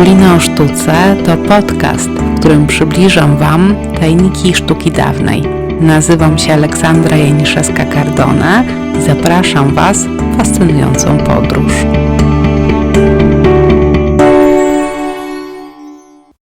Otulina o sztuce to podcast, w którym przybliżam Wam tajniki sztuki dawnej. Nazywam się Aleksandra Janiszewska-Cardone i zapraszam Was w fascynującą podróż.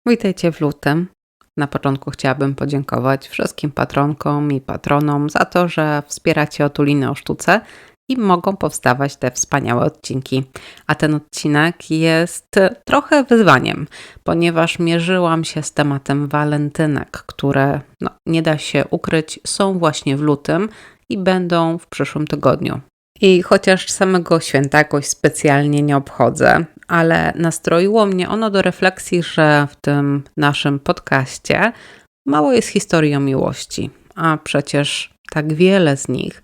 Witajcie w lutym. Na początku chciałabym podziękować wszystkim patronkom i patronom za to, że wspieracie Otulinę o sztuce i mogą powstawać te wspaniałe odcinki. A ten odcinek jest trochę wyzwaniem, ponieważ mierzyłam się z tematem walentynek, które no, nie da się ukryć, są właśnie w lutym i będą w przyszłym tygodniu. I chociaż samego święta jakoś specjalnie nie obchodzę, ale nastroiło mnie ono do refleksji, że w tym naszym podcaście mało jest historii o miłości, a przecież tak wiele z nich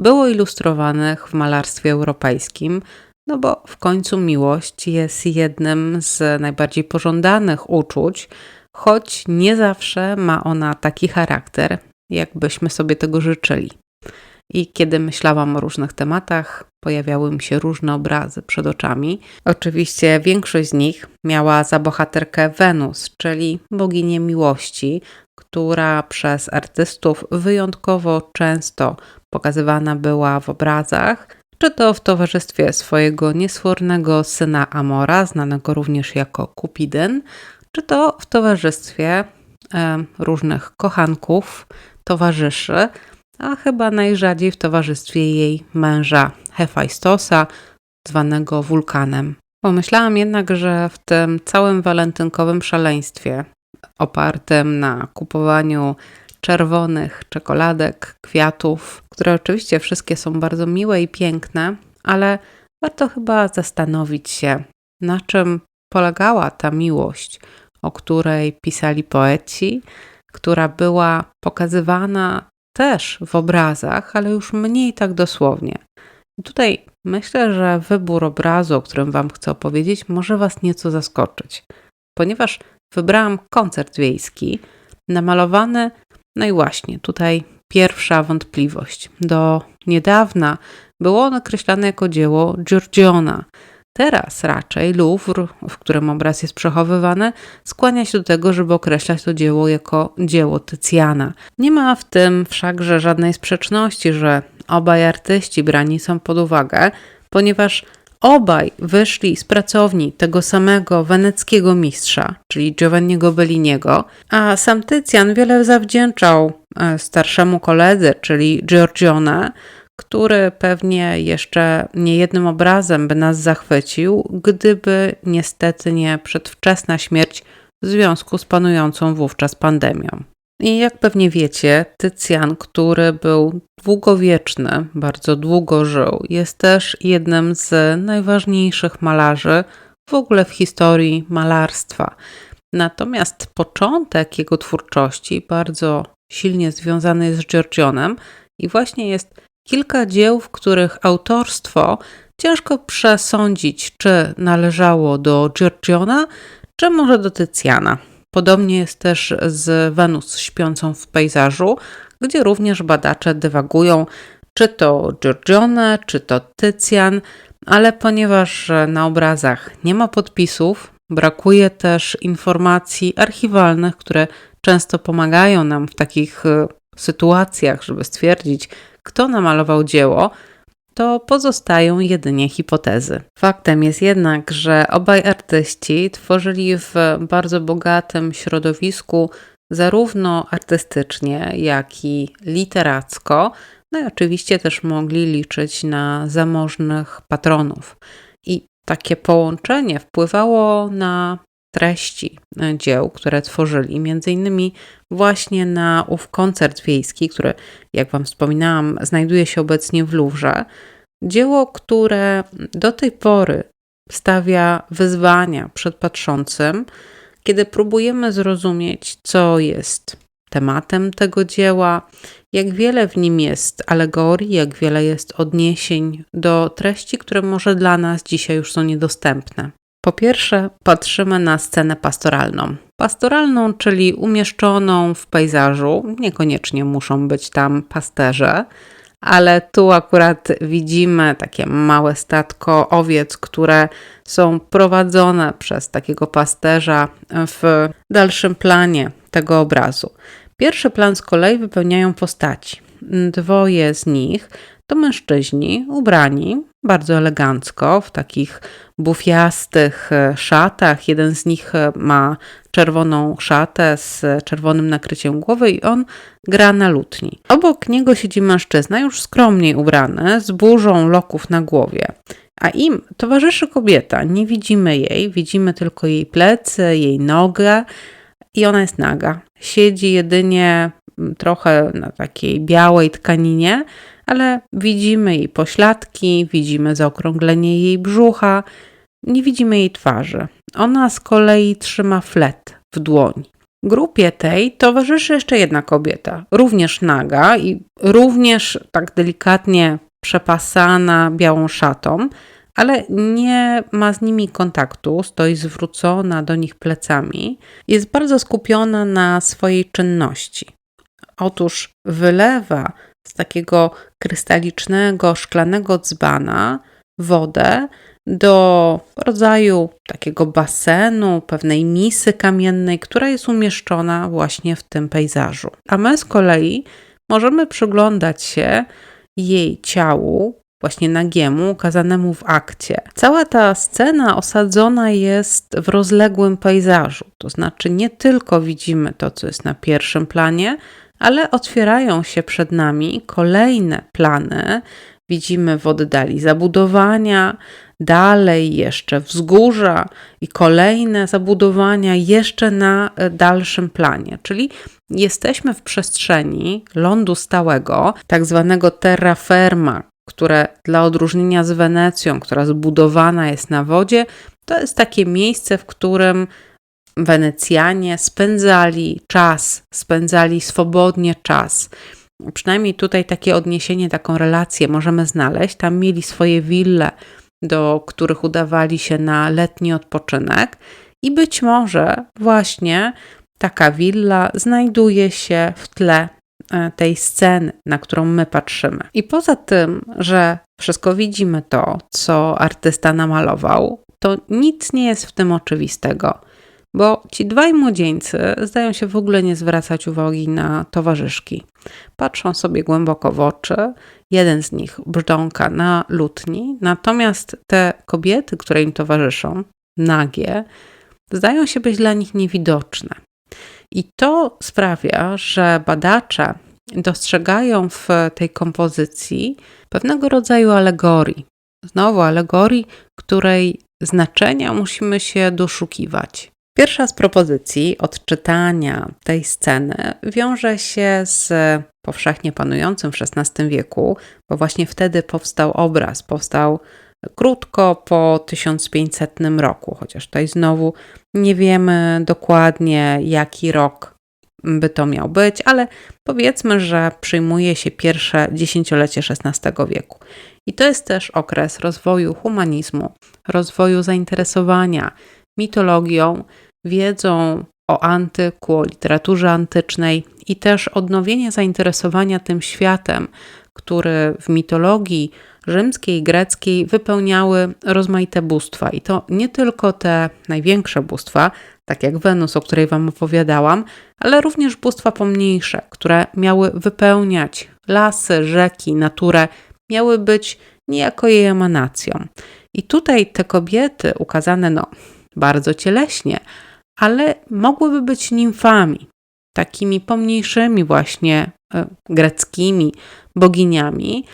było ilustrowanych w malarstwie europejskim, no bo w końcu miłość jest jednym z najbardziej pożądanych uczuć, choć nie zawsze ma ona taki charakter, jakbyśmy sobie tego życzyli. I kiedy myślałam o różnych tematach, pojawiały mi się różne obrazy przed oczami. Oczywiście większość z nich miała za bohaterkę Wenus, czyli boginię miłości, która przez artystów wyjątkowo często pokazywana była w obrazach, czy to w towarzystwie swojego niesfornego syna Amora, znanego również jako Kupidyn, czy to w towarzystwie e, różnych kochanków, towarzyszy, a chyba najrzadziej w towarzystwie jej męża Hefajstosa, zwanego wulkanem. Pomyślałam jednak, że w tym całym walentynkowym szaleństwie, opartym na kupowaniu czerwonych czekoladek, kwiatów, które oczywiście wszystkie są bardzo miłe i piękne, ale warto chyba zastanowić się, na czym polegała ta miłość, o której pisali poeci, która była pokazywana też w obrazach, ale już mniej tak dosłownie. I tutaj myślę, że wybór obrazu, o którym Wam chcę opowiedzieć, może Was nieco zaskoczyć, ponieważ wybrałam koncert wiejski namalowany no i właśnie, tutaj pierwsza wątpliwość. Do niedawna było ono określane jako dzieło Giorgiona. Teraz raczej Louvre, w którym obraz jest przechowywany, skłania się do tego, żeby określać to dzieło jako dzieło Tycjana. Nie ma w tym wszakże żadnej sprzeczności, że obaj artyści brani są pod uwagę, ponieważ Obaj wyszli z pracowni tego samego weneckiego mistrza, czyli Giovanniego Belliniego, a sam Tycjan wiele zawdzięczał e, starszemu koledze, czyli Giorgione, który pewnie jeszcze niejednym obrazem by nas zachwycił, gdyby niestety nie przedwczesna śmierć w związku z panującą wówczas pandemią. I jak pewnie wiecie, Tycjan, który był długowieczny, bardzo długo żył, jest też jednym z najważniejszych malarzy w ogóle w historii malarstwa. Natomiast początek jego twórczości bardzo silnie związany jest z Giorgionem i właśnie jest kilka dzieł, w których autorstwo ciężko przesądzić, czy należało do Giorgiona, czy może do Tycjana. Podobnie jest też z Wenus śpiącą w pejzażu, gdzie również badacze dywagują, czy to Giorgione, czy to Tycjan, ale ponieważ na obrazach nie ma podpisów, brakuje też informacji archiwalnych, które często pomagają nam w takich e, sytuacjach, żeby stwierdzić, kto namalował dzieło, to pozostają jedynie hipotezy. Faktem jest jednak, że obaj artyści tworzyli w bardzo bogatym środowisku, zarówno artystycznie, jak i literacko, no i oczywiście też mogli liczyć na zamożnych patronów. I takie połączenie wpływało na treści e, dzieł, które tworzyli, między innymi właśnie na ów koncert wiejski, który, jak Wam wspominałam, znajduje się obecnie w Louvre. Dzieło, które do tej pory stawia wyzwania przed patrzącym, kiedy próbujemy zrozumieć, co jest tematem tego dzieła, jak wiele w nim jest alegorii, jak wiele jest odniesień do treści, które może dla nas dzisiaj już są niedostępne. Po pierwsze, patrzymy na scenę pastoralną. Pastoralną, czyli umieszczoną w pejzażu, niekoniecznie muszą być tam pasterze, ale tu akurat widzimy takie małe statko owiec, które są prowadzone przez takiego pasterza w dalszym planie tego obrazu. Pierwszy plan z kolei wypełniają postaci. Dwoje z nich to mężczyźni ubrani bardzo elegancko w takich bufiastych e, szatach. Jeden z nich e, ma czerwoną szatę z czerwonym nakryciem głowy i on gra na lutni. Obok niego siedzi mężczyzna już skromniej ubrany z burzą loków na głowie. A im towarzyszy kobieta. Nie widzimy jej, widzimy tylko jej plecy, jej nogę i ona jest naga. Siedzi jedynie mm, trochę na takiej białej tkaninie, ale widzimy jej pośladki, widzimy zaokrąglenie jej brzucha, nie widzimy jej twarzy. Ona z kolei trzyma flet w dłoni. Grupie tej towarzyszy jeszcze jedna kobieta, również naga i również tak delikatnie przepasana białą szatą, ale nie ma z nimi kontaktu, stoi zwrócona do nich plecami, jest bardzo skupiona na swojej czynności. Otóż wylewa z takiego krystalicznego, szklanego dzbana wodę do rodzaju takiego basenu, pewnej misy kamiennej, która jest umieszczona właśnie w tym pejzażu. A my z kolei możemy przyglądać się jej ciału, właśnie nagiemu, ukazanemu w akcie. Cała ta scena osadzona jest w rozległym pejzażu, to znaczy nie tylko widzimy to, co jest na pierwszym planie, ale otwierają się przed nami kolejne plany. Widzimy w oddali zabudowania, dalej jeszcze wzgórza i kolejne zabudowania jeszcze na e, dalszym planie, czyli jesteśmy w przestrzeni lądu stałego, tak zwanego terraferma, które dla odróżnienia z Wenecją, która zbudowana jest na wodzie, to jest takie miejsce, w którym Wenecjanie spędzali czas, spędzali swobodnie czas. Przynajmniej tutaj takie odniesienie, taką relację możemy znaleźć. Tam mieli swoje wille, do których udawali się na letni odpoczynek, i być może właśnie taka willa znajduje się w tle e, tej sceny, na którą my patrzymy. I poza tym, że wszystko widzimy to, co artysta namalował, to nic nie jest w tym oczywistego bo ci dwaj młodzieńcy zdają się w ogóle nie zwracać uwagi na towarzyszki. Patrzą sobie głęboko w oczy, jeden z nich brzdąka na lutni, natomiast te kobiety, które im towarzyszą, nagie, zdają się być dla nich niewidoczne. I to sprawia, że badacze dostrzegają w tej kompozycji pewnego rodzaju alegorii. Znowu alegorii, której znaczenia musimy się doszukiwać. Pierwsza z propozycji odczytania tej sceny wiąże się z powszechnie panującym w XVI wieku, bo właśnie wtedy powstał obraz, powstał krótko po 1500 roku, chociaż tutaj znowu nie wiemy dokładnie jaki rok by to miał być, ale powiedzmy, że przyjmuje się pierwsze dziesięciolecie XVI wieku. I to jest też okres rozwoju humanizmu, rozwoju zainteresowania mitologią, wiedzą o antyku, o literaturze antycznej i też odnowienie zainteresowania tym światem, który w mitologii rzymskiej i greckiej wypełniały rozmaite bóstwa. I to nie tylko te największe bóstwa, tak jak Wenus, o której Wam opowiadałam, ale również bóstwa pomniejsze, które miały wypełniać lasy, rzeki, naturę, miały być niejako jej emanacją. I tutaj te kobiety ukazane no, bardzo cieleśnie, ale mogłyby być nimfami, takimi pomniejszymi właśnie e, greckimi boginiami,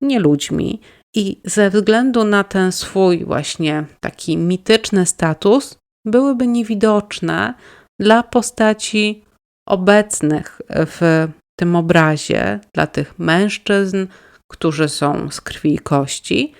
nie ludźmi. I ze względu na ten swój właśnie taki mityczny status, byłyby niewidoczne dla postaci obecnych w tym obrazie, dla tych mężczyzn, którzy są z krwi i kości,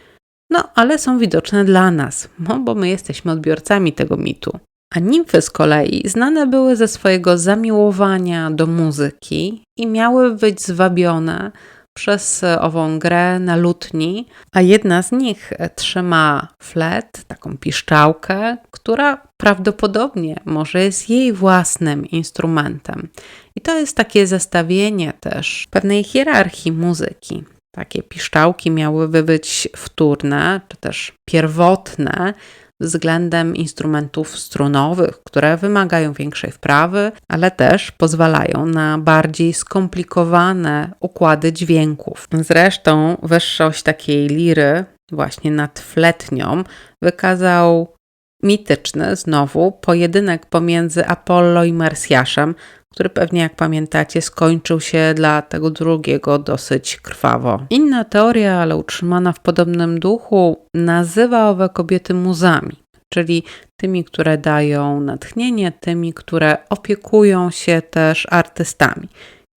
no ale są widoczne dla nas, no, bo my jesteśmy odbiorcami tego mitu. A nimfy z kolei znane były ze swojego zamiłowania do muzyki i miały być zwabione przez ową grę na lutni, a jedna z nich trzyma flet, taką piszczałkę, która prawdopodobnie może jest jej własnym instrumentem. I to jest takie zestawienie też pewnej hierarchii muzyki. takie piszczałki miałyby być wtórne, czy też pierwotne względem instrumentów strunowych, które wymagają większej wprawy, ale też pozwalają na bardziej skomplikowane układy dźwięków. Zresztą wyższość takiej liry właśnie nad fletnią wykazał mityczny znowu pojedynek pomiędzy Apollo i Marsjaszem, który pewnie, jak pamiętacie, skończył się dla tego drugiego dosyć krwawo. Inna teoria, ale utrzymana w podobnym duchu, nazywa owe kobiety muzami, czyli tymi, które dają natchnienie, tymi, które opiekują się też artystami.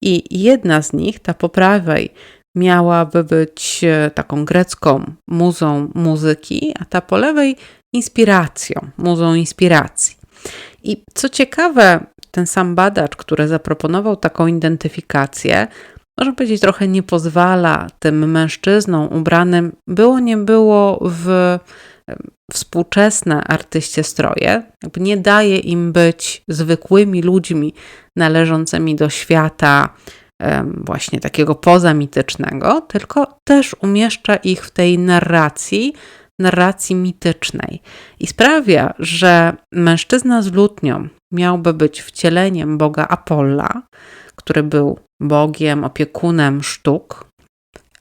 I jedna z nich, ta po prawej, miałaby być e, taką grecką muzą muzyki, a ta po lewej inspiracją, muzą inspiracji. I co ciekawe, ten sam badacz, który zaproponował taką identyfikację, można powiedzieć, trochę nie pozwala tym mężczyznom ubranym, było nie było w współczesne artyście stroje, nie daje im być zwykłymi ludźmi należącymi do świata właśnie takiego pozamitycznego, tylko też umieszcza ich w tej narracji, narracji mitycznej i sprawia, że mężczyzna z lutnią miałby być wcieleniem boga Apolla, który był bogiem, opiekunem sztuk,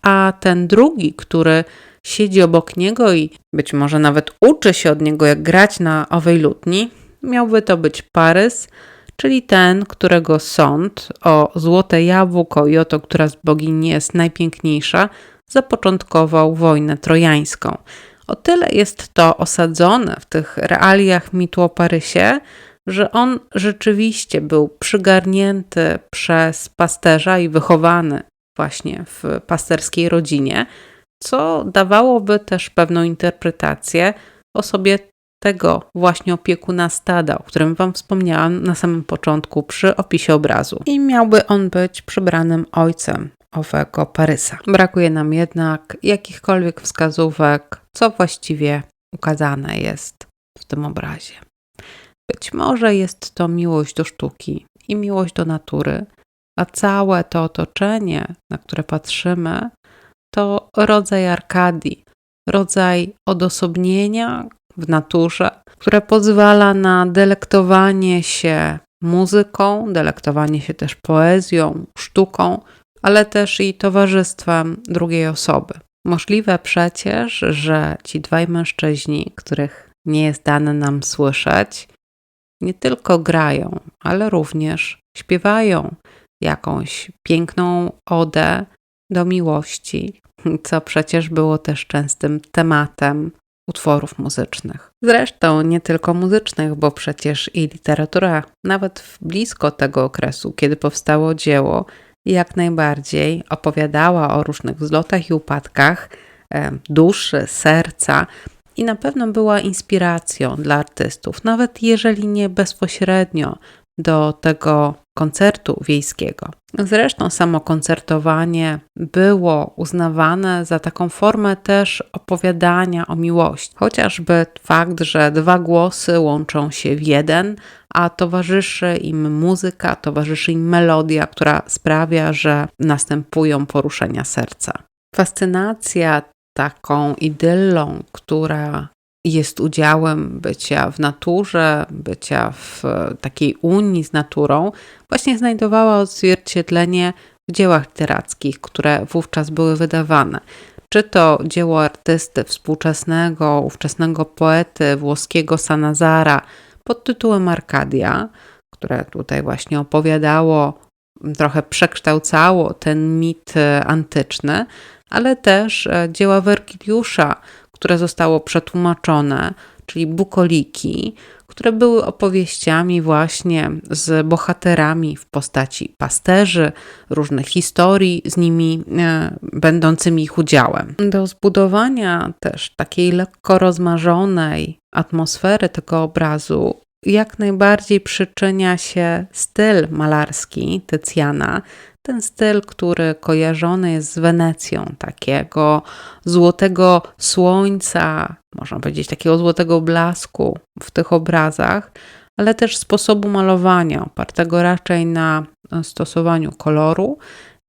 a ten drugi, który siedzi obok niego i być może nawet uczy się od niego, jak grać na owej lutni, miałby to być Parys, czyli ten, którego sąd o złote jabłko i o to, która z bogini jest najpiękniejsza, zapoczątkował wojnę trojańską. O tyle jest to osadzone w tych realiach mitu o Parysie, że on rzeczywiście był przygarnięty przez pasterza i wychowany właśnie w pasterskiej rodzinie, co dawałoby też pewną interpretację osobie tego właśnie opiekuna stada, o którym Wam wspomniałam na samym początku przy opisie obrazu. I miałby on być przybranym ojcem owego Parysa. Brakuje nam jednak jakichkolwiek wskazówek, co właściwie ukazane jest w tym obrazie. Być może jest to miłość do sztuki i miłość do natury, a całe to otoczenie, na które patrzymy, to rodzaj arkadii, rodzaj odosobnienia w naturze, które pozwala na delektowanie się muzyką, delektowanie się też poezją, sztuką, ale też i towarzystwem drugiej osoby. Możliwe przecież, że ci dwaj mężczyźni, których nie jest dane nam słyszeć, nie tylko grają, ale również śpiewają jakąś piękną odę do miłości, co przecież było też częstym tematem utworów muzycznych. Zresztą nie tylko muzycznych, bo przecież i literatura, nawet blisko tego okresu, kiedy powstało dzieło, jak najbardziej opowiadała o różnych wzlotach i upadkach duszy, serca i na pewno była inspiracją dla artystów, nawet jeżeli nie bezpośrednio do tego koncertu wiejskiego. Zresztą samo koncertowanie było uznawane za taką formę też opowiadania o miłości. Chociażby fakt, że dwa głosy łączą się w jeden, a towarzyszy im muzyka, towarzyszy im melodia, która sprawia, że następują poruszenia serca. Fascynacja taką idyllą, która jest udziałem bycia w naturze, bycia w takiej unii z naturą, właśnie znajdowała odzwierciedlenie w dziełach literackich, które wówczas były wydawane. Czy to dzieło artysty współczesnego, ówczesnego poety włoskiego Sanazara pod tytułem Arkadia, które tutaj właśnie opowiadało, trochę przekształcało ten mit antyczny, ale też e, dzieła Wergiliusza, które zostało przetłumaczone, czyli bukoliki, które były opowieściami właśnie z bohaterami w postaci pasterzy, różnych historii z nimi e, będącymi ich udziałem. Do zbudowania też takiej lekko rozmarzonej atmosfery tego obrazu jak najbardziej przyczynia się styl malarski Tycjana, ten styl, który kojarzony jest z Wenecją, takiego złotego słońca, można powiedzieć, takiego złotego blasku w tych obrazach, ale też sposobu malowania, opartego raczej na stosowaniu koloru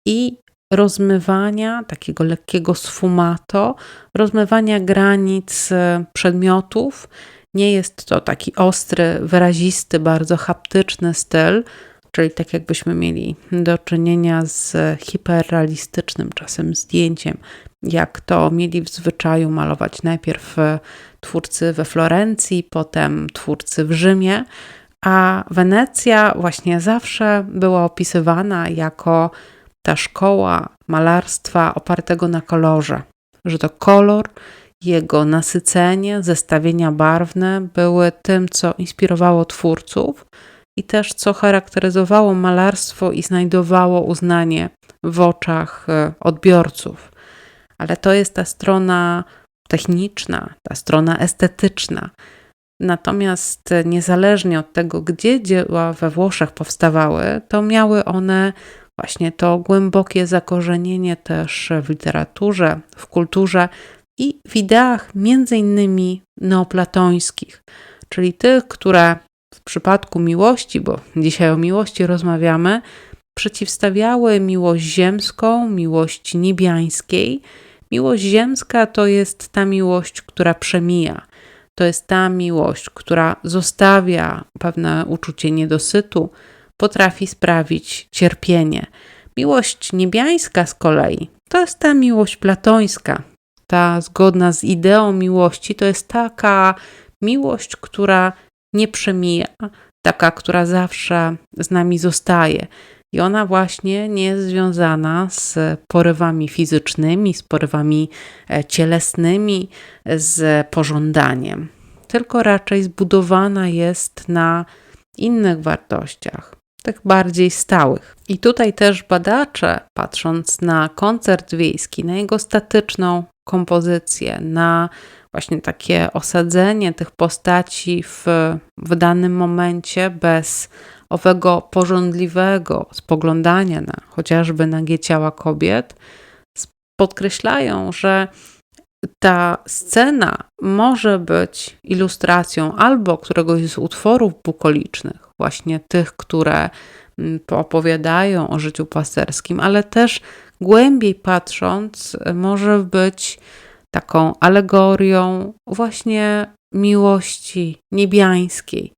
i rozmywania, takiego lekkiego sfumato, rozmywania granic e, przedmiotów. Nie jest to taki ostry, wyrazisty, bardzo haptyczny styl, czyli tak jakbyśmy mieli do czynienia z hiperrealistycznym czasem zdjęciem, jak to mieli w zwyczaju malować najpierw e, twórcy we Florencji, potem twórcy w Rzymie, a Wenecja właśnie zawsze była opisywana jako ta szkoła malarstwa opartego na kolorze, że to kolor, jego nasycenie, zestawienia barwne były tym, co inspirowało twórców i też co charakteryzowało malarstwo i znajdowało uznanie w oczach e, odbiorców. Ale to jest ta strona techniczna, ta strona estetyczna. Natomiast niezależnie od tego, gdzie dzieła we Włoszech powstawały, to miały one właśnie to głębokie zakorzenienie też w literaturze, w kulturze i w ideach między innymi neoplatońskich, czyli tych, które w przypadku miłości, bo dzisiaj o miłości rozmawiamy, przeciwstawiały miłość ziemską, miłość niebiańskiej. Miłość ziemska to jest ta miłość, która przemija. To jest ta miłość, która zostawia pewne uczucie niedosytu, potrafi sprawić cierpienie. Miłość niebiańska z kolei to jest ta miłość platońska, ta zgodna z ideą miłości, to jest taka miłość, która nie przemija, taka, która zawsze z nami zostaje. I ona właśnie nie jest związana z porywami fizycznymi, z porywami e, cielesnymi, z pożądaniem, tylko raczej zbudowana jest na innych wartościach, tych bardziej stałych. I tutaj też badacze, patrząc na koncert wiejski, na jego statyczną kompozycję, na właśnie takie osadzenie tych postaci w, w danym momencie bez owego porządliwego spoglądania na chociażby nagie ciała kobiet, podkreślają, że ta scena może być ilustracją albo któregoś z utworów bukolicznych, właśnie tych, które mm, opowiadają o życiu pasterskim, ale też głębiej patrząc, może być taką alegorią właśnie miłości niebiańskiej,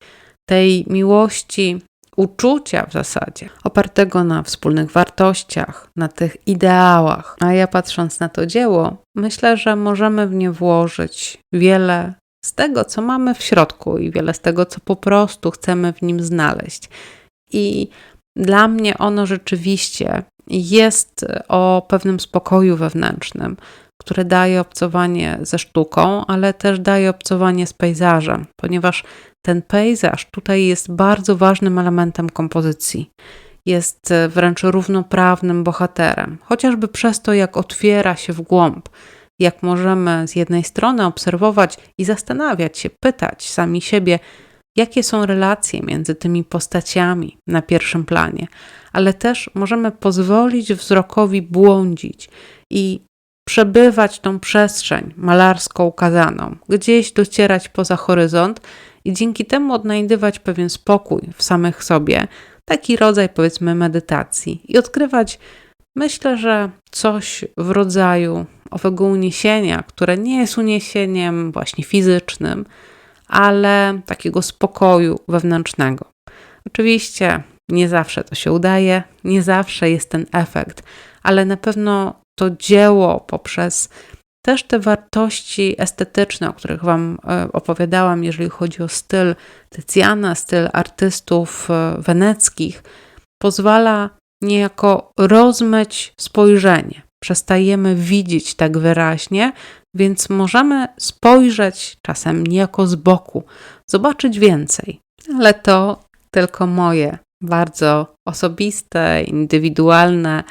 tej miłości uczucia w zasadzie, opartego na wspólnych wartościach, na tych ideałach. A ja patrząc na to dzieło, myślę, że możemy w nie włożyć wiele z tego, co mamy w środku i wiele z tego, co po prostu chcemy w nim znaleźć. I dla mnie ono rzeczywiście jest o pewnym spokoju wewnętrznym, które daje obcowanie ze sztuką, ale też daje obcowanie z pejzażem, ponieważ ten pejzaż tutaj jest bardzo ważnym elementem kompozycji. Jest wręcz równoprawnym bohaterem, chociażby przez to, jak otwiera się w głąb, jak możemy z jednej strony obserwować i zastanawiać się, pytać sami siebie, jakie są relacje między tymi postaciami na pierwszym planie, ale też możemy pozwolić wzrokowi błądzić i przebywać tą przestrzeń malarską ukazaną, gdzieś docierać poza horyzont i dzięki temu odnajdywać pewien spokój w samych sobie, taki rodzaj powiedzmy medytacji. I odkrywać, myślę, że coś w rodzaju owego uniesienia, które nie jest uniesieniem właśnie fizycznym, ale takiego spokoju wewnętrznego. Oczywiście nie zawsze to się udaje, nie zawsze jest ten efekt, ale na pewno to dzieło poprzez też te wartości estetyczne, o których Wam e, opowiadałam, jeżeli chodzi o styl Tycjana, styl artystów e, weneckich, pozwala niejako rozmyć spojrzenie. Przestajemy widzieć tak wyraźnie, więc możemy spojrzeć czasem niejako z boku, zobaczyć więcej. Ale to tylko moje, bardzo osobiste, indywidualne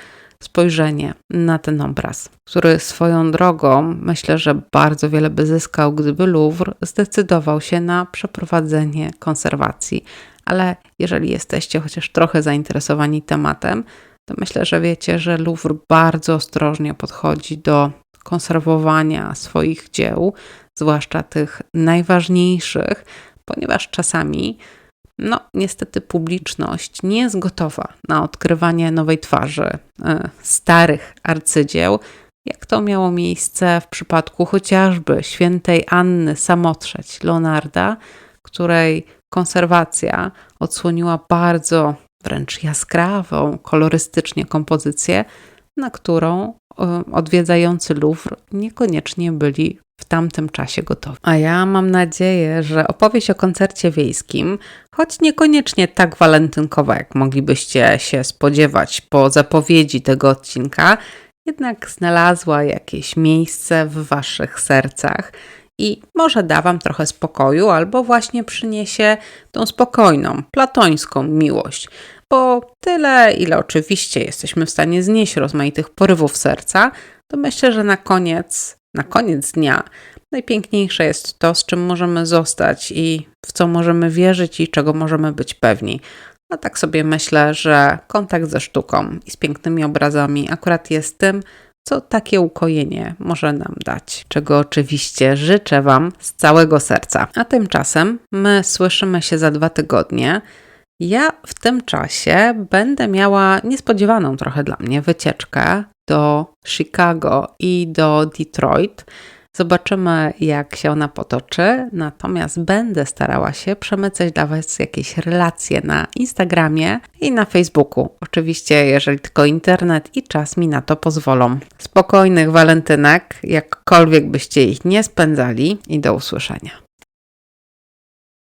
spojrzenie na ten obraz, który swoją drogą myślę, że bardzo wiele by zyskał, gdyby Louvre zdecydował się na przeprowadzenie konserwacji. Ale jeżeli jesteście chociaż trochę zainteresowani tematem, to myślę, że wiecie, że Louvre bardzo ostrożnie podchodzi do konserwowania swoich dzieł, zwłaszcza tych najważniejszych, ponieważ czasami no niestety publiczność nie jest gotowa na odkrywanie nowej twarzy e, starych arcydzieł, jak to miało miejsce w przypadku chociażby świętej Anny Samotrzeć Leonarda, której konserwacja odsłoniła bardzo wręcz jaskrawą, kolorystycznie kompozycję, na którą odwiedzający Louvre niekoniecznie byli w tamtym czasie gotowi. A ja mam nadzieję, że opowieść o koncercie wiejskim, choć niekoniecznie tak walentynkowa, jak moglibyście się spodziewać po zapowiedzi tego odcinka, jednak znalazła jakieś miejsce w waszych sercach i może da wam trochę spokoju, albo właśnie przyniesie tą spokojną, platońską miłość. Bo tyle, ile oczywiście jesteśmy w stanie znieść rozmaitych porywów serca, to myślę, że na koniec, na koniec dnia najpiękniejsze jest to, z czym możemy zostać i w co możemy wierzyć i czego możemy być pewni. A tak sobie myślę, że kontakt ze sztuką i z pięknymi obrazami akurat jest tym, co takie ukojenie może nam dać, czego oczywiście życzę Wam z całego serca. A tymczasem my słyszymy się za dwa tygodnie. Ja w tym czasie będę miała niespodziewaną trochę dla mnie wycieczkę do Chicago i do Detroit. Zobaczymy, jak się ona potoczy. Natomiast będę starała się przemycać dla Was jakieś relacje na Instagramie i na Facebooku. Oczywiście, jeżeli tylko internet i czas mi na to pozwolą. Spokojnych walentynek, jakkolwiek byście ich nie spędzali, i do usłyszenia.